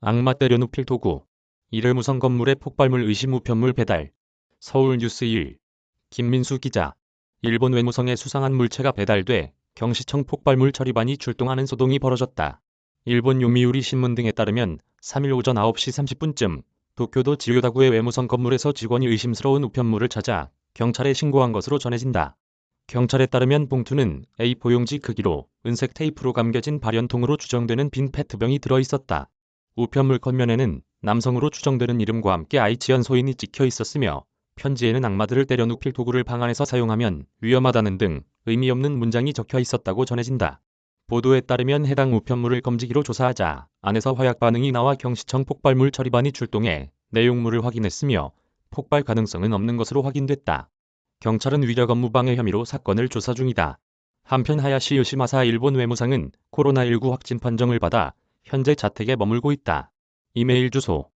악마 때려눕힐 도구. 이르무성 건물의 폭발물 의심 우편물 배달. 서울 뉴스 1. 김민수 기자. 일본 외무성에 수상한 물체가 배달돼 경시청 폭발물 처리반이 출동하는 소동이 벌어졌다. 일본 요미우리 신문 등에 따르면 3일 오전 9시 30분쯤 도쿄도 지요다구의 외무성 건물에서 직원이 의심스러운 우편물을 찾아 경찰에 신고한 것으로 전해진다. 경찰에 따르면 봉투는 A4 용지 크기로 은색 테이프로 감겨진 발연통으로 추정되는 빈 페트병이 들어 있었다. 우편물 겉면에는 남성으로 추정되는 이름과 함께 아이치현 소인이 찍혀 있었으며 편지에는 악마들을 때려 눕힐 도구를 방 안에서 사용하면 위험하다는 등 의미 없는 문장이 적혀 있었다고 전해진다. 보도에 따르면 해당 우편물을 검지기로 조사하자 안에서 화약 반응이 나와 경시청 폭발물 처리반이 출동해 내용물을 확인했으며 폭발 가능성은 없는 것으로 확인됐다. 경찰은 위력 업무 방해 혐의로 사건을 조사 중이다. 한편 하야시 요시마사 일본 외무상은 코로나19 확진 판정을 받아 현재 자택에 머물고 있다. 이메일 주소